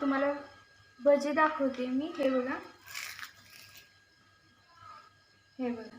तुम्हाला भजी दाखवते मी. हे बघा. हे बघा.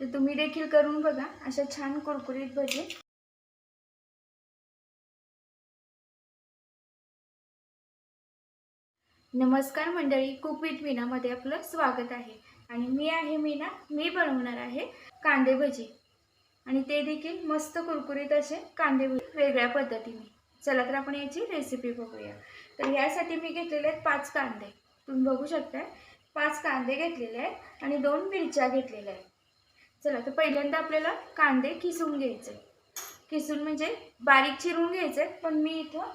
तर तुम्ही देखील करून बघा. अशा छान कुरकुरीत भजी. नमस्कार मंडळी. कुक विथ मीनामध्ये आपलं स्वागत आहे. आणि मी आहे मीना. मी बनवणार आहे कांदे भजी. आणि ते देखील मस्त कुरकुरीत असे कांदे भजी. वेगळ्या पद्धतीने. चला तर आपण याची रेसिपी बघूया. तर ह्यासाठी मी घेतलेले आहेत पाच कांदे. तुम्ही बघू शकता पाच कांदे घेतलेले आहेत आणि दोन मिरच्या घेतलेल्या आहेत. चला तर पहिल्यांदा आपल्याला कांदे किसून घ्यायचे. किसून म्हणजे बारीक चिरून घ्यायचे पण मी इथं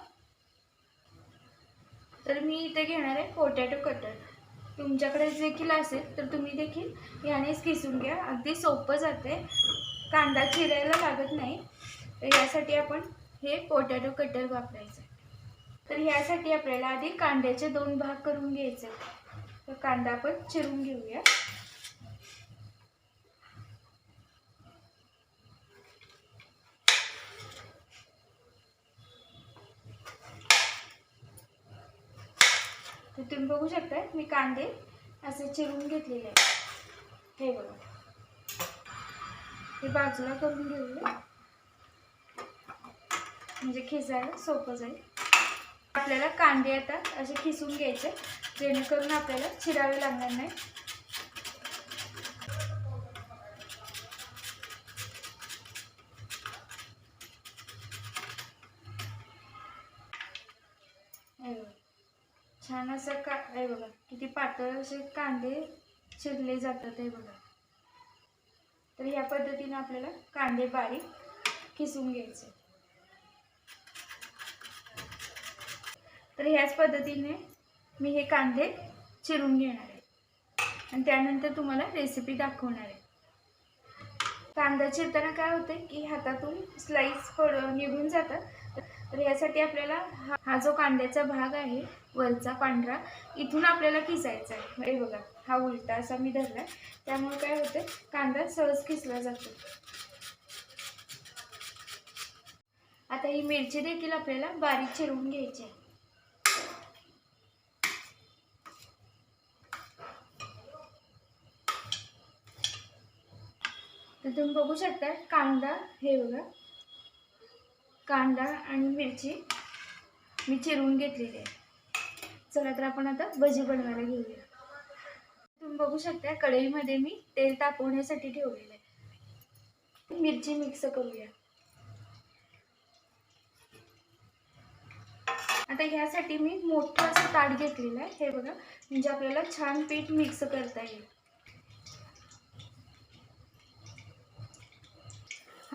तर मी इथे घेणार आहे पोटॅटो कटर तुमच्याकडे देखील असेल तर तुम्ही देखील यानेच किसून घ्या. अगदी सोपं जाते कांदा चिरायला लागत नाही. तर यासाठी आपण हे पोटॅटो कटर वापरायचं. तर ह्यासाठी आपल्याला आधी कांद्याचे दोन भाग करून घ्यायचे. तर कांदा आपण चिरून घेऊया. तर तुम्ही बघू शकता मी कांदे असे चिरून घेतलेले आहेत. हे बघा. हे बाजूला करून घेऊया. म्हणजे खिसायला सोपं जाईल. आपल्याला कांदे आता असे खिसून घ्यायचे जेणेकरून आपल्याला चिरावे लागणार नाही. हे बघा. छान असं का हे बघा किती पातळ असे कांदे चिरले जातात हे बघा. तर ह्या पद्धतीने आपल्याला कांदे बारीक खिसून घ्यायचे. तर ह्याच पद्धतीने मी हे कांदे चिरून घेणार आहे. आणि त्यानंतर तुम्हाला रेसिपी दाखवणार आहे. कांदा चिरताना काय होतं की हातातून स्लाईस पड निघून जातात तर यासाठी आपल्याला हा हा जो कांद्याचा भाग आहे वरचा पांढरा इथून आपल्याला किसायचा आहे. हे बघा हा उलटा असा मी धरला त्यामुळे काय होतं कांदा सहज किसला जातो. आता ही मिरची देखील आपल्याला बारीक चिरून घ्यायची आहे. तर तुम्ही बघू शकता कांदा हे बघा. कांदा आणि मिरची. मी चिरून घेतलेली आहे. चला तर आपण आता भजी बनवायला घेऊया. तुम्ही बघू शकता कढईमध्ये मी तेल तापवण्यासाठी ठेवलेलं आहे. मिरची मिक्स करूया. आता ह्यासाठी मी मोठं असं ताट घेतलेलं आहे. हे बघा. म्हणजे आपल्याला छान पीठ मिक्स करता येईल.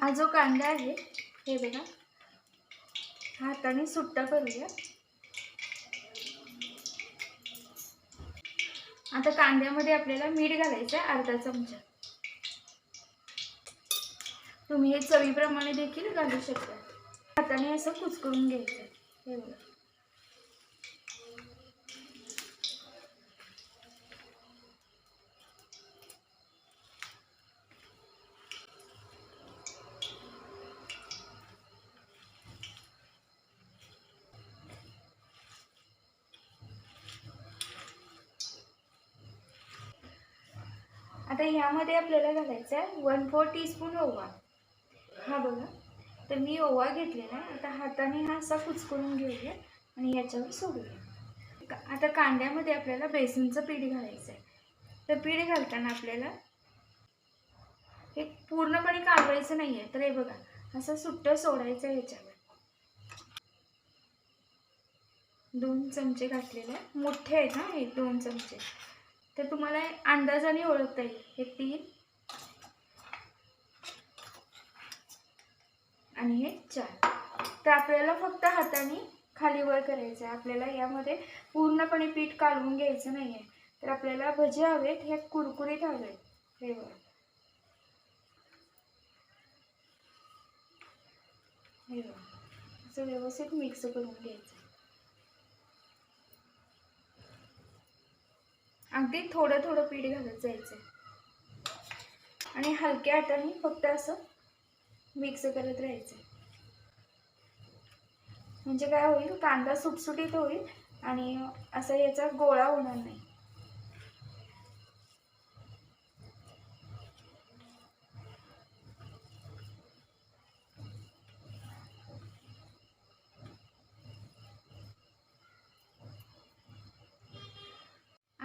हा जो कांदा आहे हे बघा. हाताने सुट्टा करूया. आता कांद्यामध्ये आपल्याला मीठ घालायचं आहे अर्धा चमचा. तुम्ही हे चवीप्रमाणे देखील घालू शकता. हाताने असं कुचकरून घ्यायचं. हे बघा. आता ह्यामध्ये आपल्याला घालायचं आहे वन फोर टीस्पून ओवा. हा बघा. तर मी ओवा घेतलेला आहे आता हाताने हा असा कुचकरून घेऊया आणि याच्यावर सोडूया. का- आता कांद्यामध्ये आपल्याला बेसनचं पीठ घालायचं आहे तर पीठ घालताना आपल्याला हे पूर्णपणे कालवायचं नाही आहे तर हे बघा असं सुट्टं सोडायचं आहे ह्याच्यावर. दोन चमचे घातलेले आहे मोठे आहेत ना हे दोन चमचे. तर तुम्हाला अंदाजाने ओळखता येईल. हे तीन. आणि हे चार. तर आपल्याला फक्त हाताने खाली वर करायचं आहे. आपल्याला यामध्ये पूर्णपणे पीठ काढून घ्यायचं नाही आहे तर आपल्याला भजी हवेत हे कुरकुरीत हवेत. हे बघा. हे बघा. असं व्यवस्थित मिक्स करून घ्यायचं अगदी थोडं थोडं पीठ घालत जायचं आणि हलक्या हाताने फक्त असं मिक्स करत राहायचं म्हणजे काय होईल कांदा सुटसुटीत होईल आणि असा याचा गोळा होणार नाही.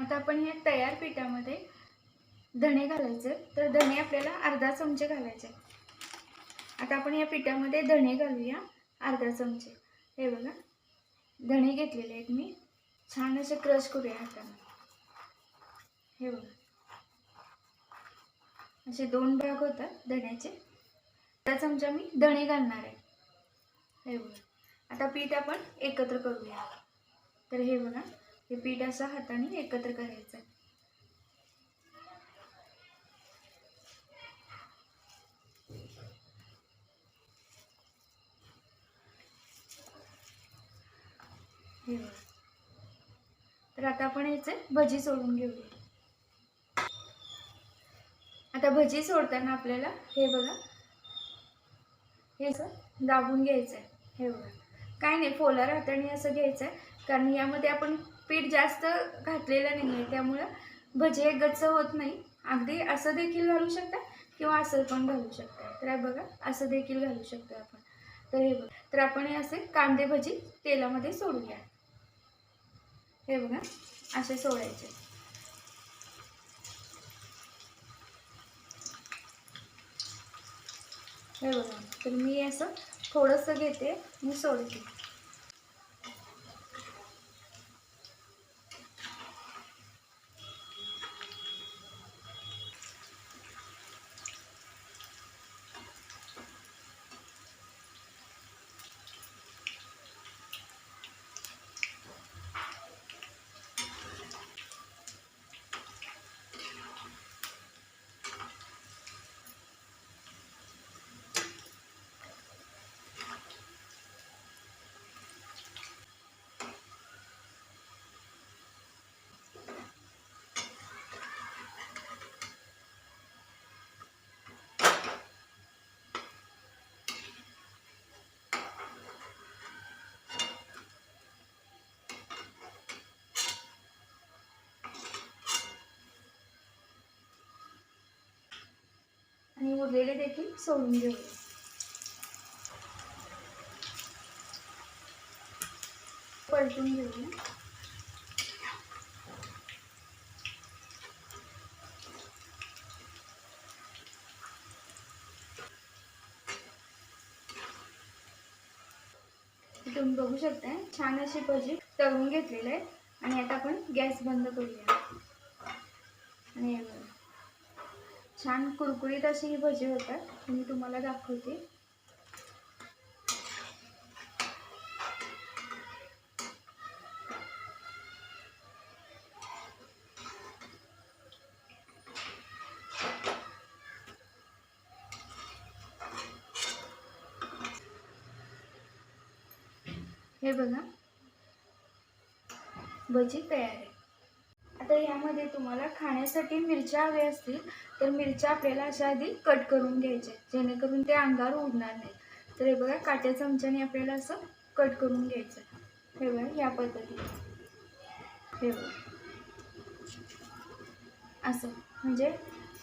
आता आपण या तयार पिठामध्ये धणे घालायचे. तर धणे आपल्याला अर्धा चमचे घालायचे. आता आपण या पिठामध्ये धणे घालूया अर्धा चमचे. हे बघा. धणे घेतलेले आहेत मी. छान असे क्रश करूया हाताने. हे बघा. असे दोन भाग होतात धण्याचे. अर्धा चमचा मी धणे घालणार आहे. हे बघा. आता पीठ आपण एकत्र करूया. तर हे बघा. हे पीठ असं हाताने एकत्र करायचं तर आता आपण याचे भजी सोडून घेऊया. आता भजी सोडताना आपल्याला हे बघा. हे दाबून घ्यायचं आहे हे बघा. काय नाही फोलार हाताने असं घ्यायचं आहे कारण यामध्ये आपण पीठ जास्त घातलेलं नाही आहे त्यामुळं भजे गच्च होत नाही. अगदी असं देखील घालू शकता किंवा असं पण घालू शकता. तर बघा असं देखील घालू शकतो आपण. तर हे बघा तर आपण हे असे कांदे भजी तेलामध्ये सोडूया. हे बघा असे सोडायचे. हे बघा तर मी असं थोडंसं घेते मी सोडते आणि उरलेले देखील सोडून घेऊया पलटून घेऊया तुम्ही बघू शकता छान अशी भजी तळून घेतलेले आहेत आणि आता आपण गॅस बंद करूया. आणि छान कुरकुरीत अशी ही भजी होतात. मी तुम्हाला दाखवते. हे बघा. भजी तयार आहे. आता यामध्ये तुम्हाला खाण्यासाठी मिरच्या हव्या असतील तर मिरच्या आपल्याला अशा आधी कट करून घ्यायच्या जेणेकरून ते अंगावर उडणार नाही तर हे बघा काट्या चमच्याने आपल्याला असं कट करून घ्यायचं हे बघा या पद्धतीने. हे बघा. असं. म्हणजे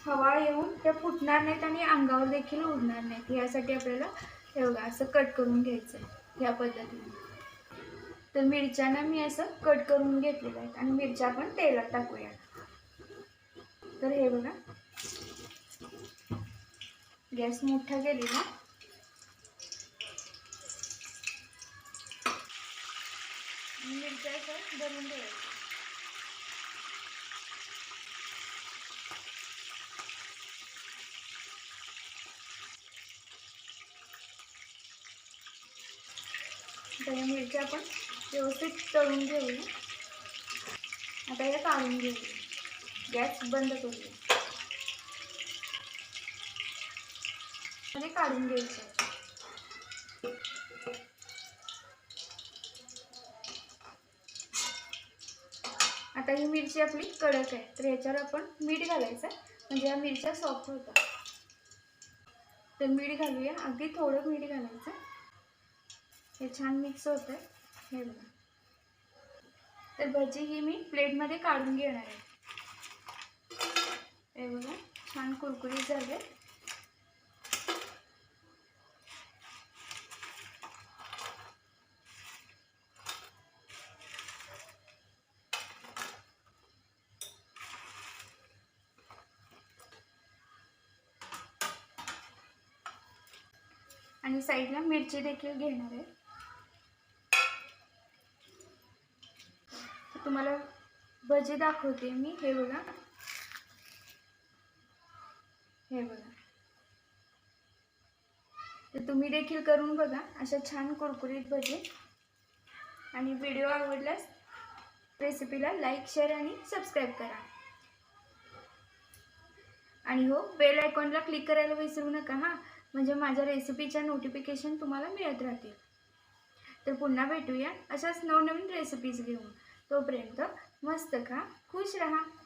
हवा येऊन त्या फुटणार नाहीत आणि अंगावर देखील उडणार नाहीत. यासाठी आपल्याला हे बघा असं कट करून घ्यायचं आहे. या पद्धतीने. तर मिरच्यांना मी असं कट करून घेतलेलं आहे. आणि मिरच्या आपण तेलात टाकूया तर हे बघा. गॅस मोठा केलेला. मिरच्या असं भरून ठेवायचं आता मिरच्या आपण व्यवस्थित तळून घेऊया आता या काढून घेऊ. गॅस बंद करूया आणि काढून घ्यायचं. आता ही मिरची आपली कडक आहे तर ह्याच्यावर आपण मीठ घालायचं. म्हणजे या मिरच्या सॉफ्ट होतात. तर मीठ घालूया. अगदी थोडं मीठ घालायचं. हे छान मिक्स होतं हे बघा. तर भजी ही मी प्लेटमध्ये काढून घेणार आहे. हे बघा छान कुरकुरीत झाले. आणि साईडला मिरची देखील घेणार आहे. तुम्हाला भजी दाखवते मी. हे बघा. हे बघा. तर तुम्ही देखील करून बघा. अशा छान कुरकुरीत भजी. आणि व्हिडिओ आवडल्यास रेसिपीला लाईक शेअर आणि सबस्क्राईब करा. आणि हो बेल आयकॉनला क्लिक करायला विसरू नका हां. म्हणजे माझ्या रेसिपीच्या नोटिफिकेशन तुम्हाला मिळत राहतील. तर पुन्हा भेटूया अशाच नवनवीन रेसिपीज घेऊन. तोपर्यंत मस्त खा खुश रहा.